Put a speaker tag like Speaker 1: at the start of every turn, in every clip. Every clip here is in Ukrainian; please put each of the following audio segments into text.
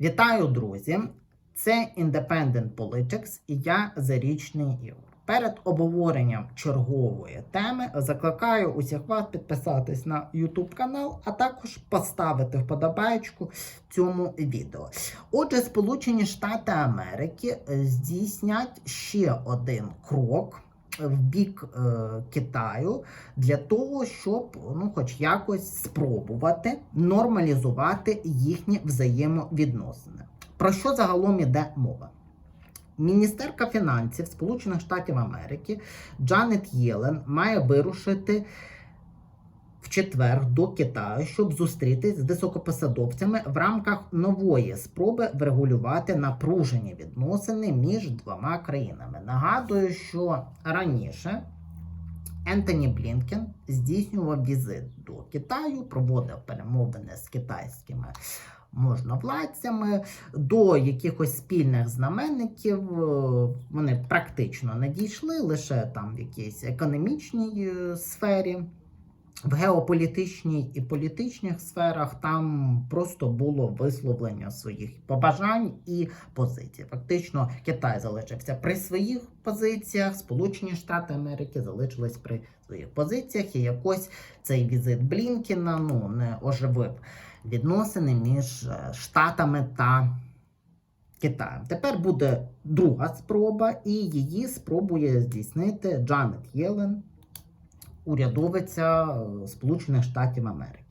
Speaker 1: Вітаю, друзі! Це Independent Politics і я Зарічний Ігор. Перед обговоренням чергової теми закликаю усіх вас підписатись на YouTube канал, а також поставити вподобайку цьому відео. Отже, Сполучені Штати Америки здійснять ще один крок в бік е, Китаю для того, щоб ну, хоч якось спробувати нормалізувати їхні взаємовідносини. Про що загалом іде мова? Міністерка фінансів Сполучених Штатів Америки Джанет Єлен має вирушити в четвер до Китаю, щоб зустрітись з високопосадовцями в рамках нової спроби врегулювати напружені відносини між двома країнами. Нагадую, що раніше Ентоні Блінкен здійснював візит до Китаю, проводив перемовини з китайськими можновладцями, до якихось спільних знаменників е, вони практично не дійшли, лише там в якійсь економічній е, сфері. В геополітичній і політичних сферах там просто було висловлення своїх побажань і позицій. Фактично, Китай залишився при своїх позиціях, Сполучені Штати Америки залишились при своїх позиціях, і якось цей візит Блінкіна ну не оживив відносини між е, Штатами та Китаєм. Тепер буде друга спроба, і її спробує здійснити Джанет Єлен, урядовиця е, Сполучених Штатів Америки.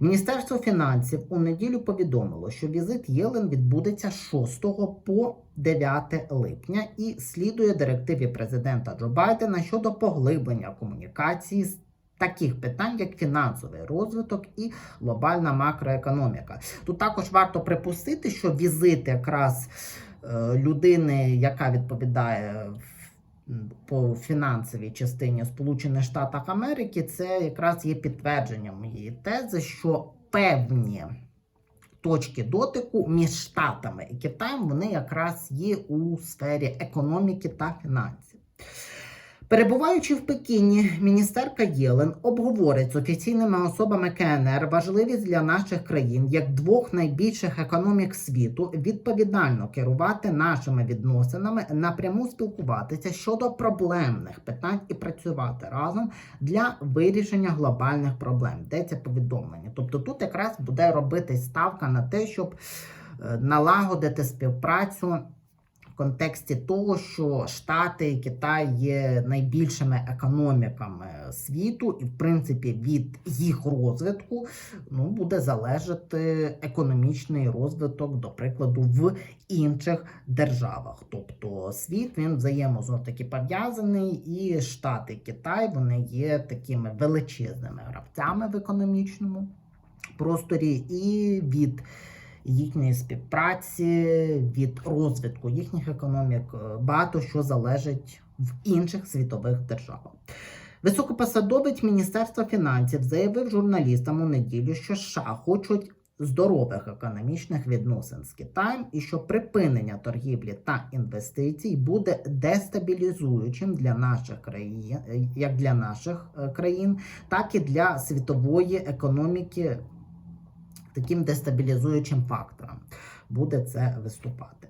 Speaker 1: Міністерство фінансів у неділю повідомило, що візит Єлен відбудеться 6 по 9 липня і слідує директиві президента Джо Байдена щодо поглиблення комунікації з таких питань, як фінансовий розвиток і глобальна макроекономіка. Тут також варто припустити, що візит якраз е, людини, яка відповідає м, по фінансовій частині Сполучених Штатів Америки, це якраз є підтвердженням її тези, що певні. Точки дотику між Штатами і Китаєм вони якраз є у сфері економіки та фінансів. Перебуваючи в Пекіні, міністерка Єлен обговорить з офіційними особами КНР важливість для наших країн як двох найбільших економік світу відповідально керувати нашими відносинами, напряму спілкуватися щодо проблемних питань і працювати разом для вирішення глобальних проблем. Йдеться повідомлення. Тобто тут якраз буде робитись ставка на те, щоб е, налагодити співпрацю контексті того, що Штати і Китай є найбільшими економіками світу, і в принципі від їх розвитку ну, буде залежати економічний розвиток, до прикладу, в інших державах. Тобто світ він взаємо знов таки пов'язаний, і Штати і Китай вони є такими величезними гравцями в економічному просторі, і від їхньої співпраці, від розвитку їхніх економік, е, багато що залежить в інших світових державах. Високопосадовець Міністерства фінансів заявив журналістам у неділю, що США хочуть здорових економічних відносин з Китаєм і що припинення торгівлі та інвестицій буде дестабілізуючим для наших країн, як для наших е, країн, так і для світової економіки таким дестабілізуючим фактором буде це виступати.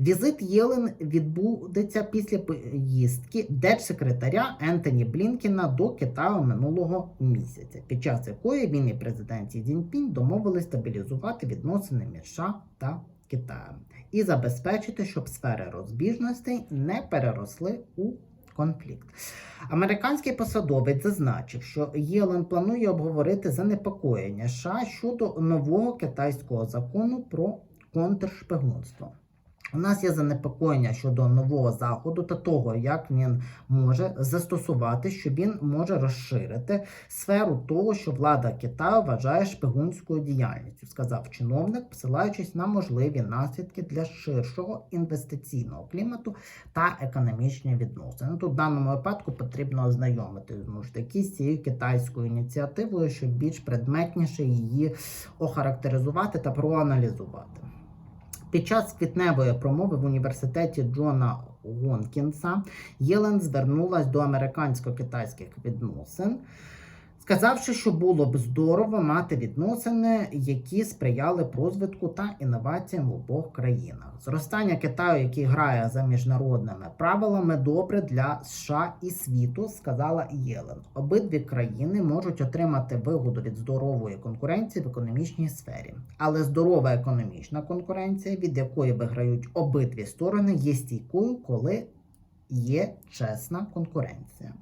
Speaker 1: Візит Єлен відбудеться після поїздки держсекретаря Ентоні Блінкіна до Китаю минулого місяця, під час якої він і президент Сі Цзіньпінь домовились стабілізувати відносини між США та Китаєм і забезпечити, щоб сфери розбіжностей не переросли у конфлікт. Американський посадовець зазначив, що Єлен планує обговорити занепокоєння США щодо нового китайського закону про контршпигунство. У нас є занепокоєння щодо нового заходу та того, як він може застосувати, що він може розширити сферу того, що влада Китаю вважає шпигунською діяльністю, сказав чиновник, посилаючись на можливі наслідки для ширшого інвестиційного клімату та економічні відносини. Тут в даному випадку потрібно ознайомити таки з цією китайською ініціативою, щоб більш предметніше її охарактеризувати та проаналізувати. Під час квітневої промови в університеті Джона Гонкінса Єлен звернулась до американсько-китайських відносин, сказавши, що було б здорово мати відносини, які сприяли б розвитку та інноваціям в обох країнах. Зростання Китаю, який грає за міжнародними правилами, добре для США і світу, сказала Єлен. Обидві країни можуть отримати вигоду від здорової конкуренції в економічній сфері, але здорова економічна конкуренція, від якої виграють обидві сторони, є стійкою, коли є чесна конкуренція.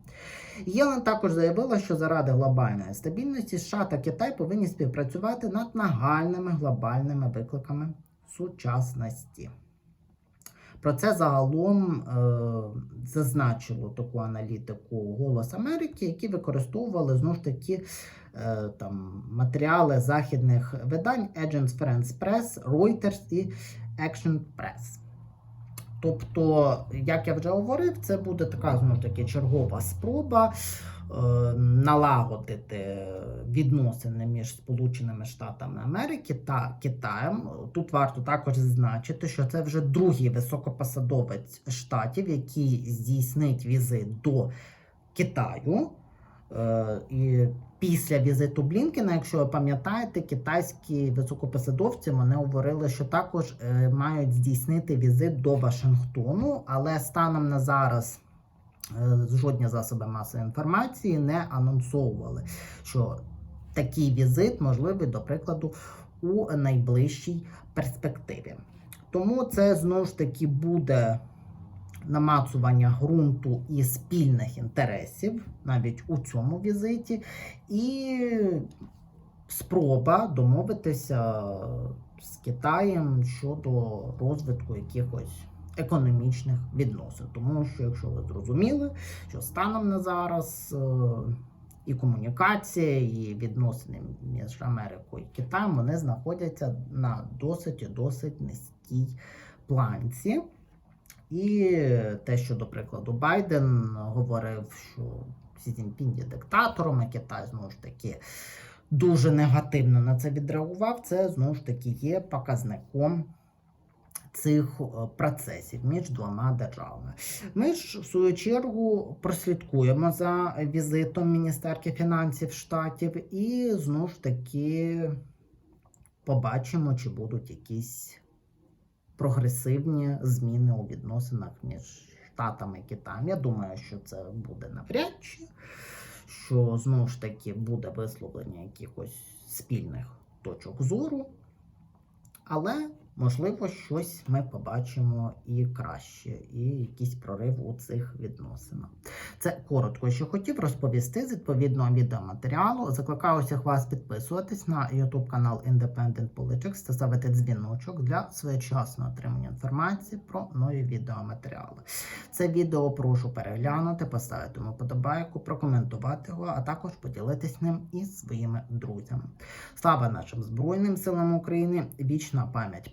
Speaker 1: Єлен також заявила, що заради глобальної стабільності США та Китай повинні співпрацювати над нагальними глобальними викликами сучасності. Про це загалом е, зазначило таку аналітику Голос Америки, які використовували знову ж таки е, там, матеріали західних видань Agents France Press, Reuters і Action Press. Тобто, як я вже говорив, це буде така знову таки чергова спроба е, налагодити відносини між Сполученими Штатами Америки та Китаєм. Тут варто також зазначити, що це вже другий високопосадовець штатів, який здійснить візит до Китаю. Е, І після візиту Блінкена, якщо ви пам'ятаєте, китайські високопосадовці вони говорили, що також е, мають здійснити візит до Вашингтону, але станом на зараз е, жодні засоби масової інформації не анонсовували, що такий візит можливий, до прикладу, у найближчій перспективі. Тому це знову ж таки буде намацування ґрунту і спільних інтересів навіть у цьому візиті, і спроба домовитися з Китаєм щодо розвитку якихось економічних відносин. Тому що, якщо ви зрозуміли, що станом на зараз е, і комунікація, і відносини між Америкою і Китаєм вони знаходяться на досить і досить низькій планці. І те, що, до прикладу, Байден говорив, що Сі є диктатором, а Китай знову ж таки дуже негативно на це відреагував, це знову ж таки є показником цих е, процесів між двома державами. Ми ж, в свою чергу, прослідкуємо за візитом міністерки фінансів штатів і знову ж таки побачимо, чи будуть якісь прогресивні зміни у відносинах між Штатами Китаєм. Я думаю, що це буде навряд чи, що знову ж таки буде висловлення якихось спільних точок зору. Але, можливо, щось ми побачимо і краще, і якийсь прорив у цих відносинах. Це коротко, що хотів розповісти з відповідного відеоматеріалу. Закликаю усіх вас підписуватись на YouTube канал Independent Politics та ставити дзвіночок для своєчасного отримання інформації про нові відеоматеріали. Це відео прошу переглянути, поставити йому подобайку, прокоментувати його, а також поділитись ним із своїми друзями. Слава нашим Збройним силам України! Вічна пам'ять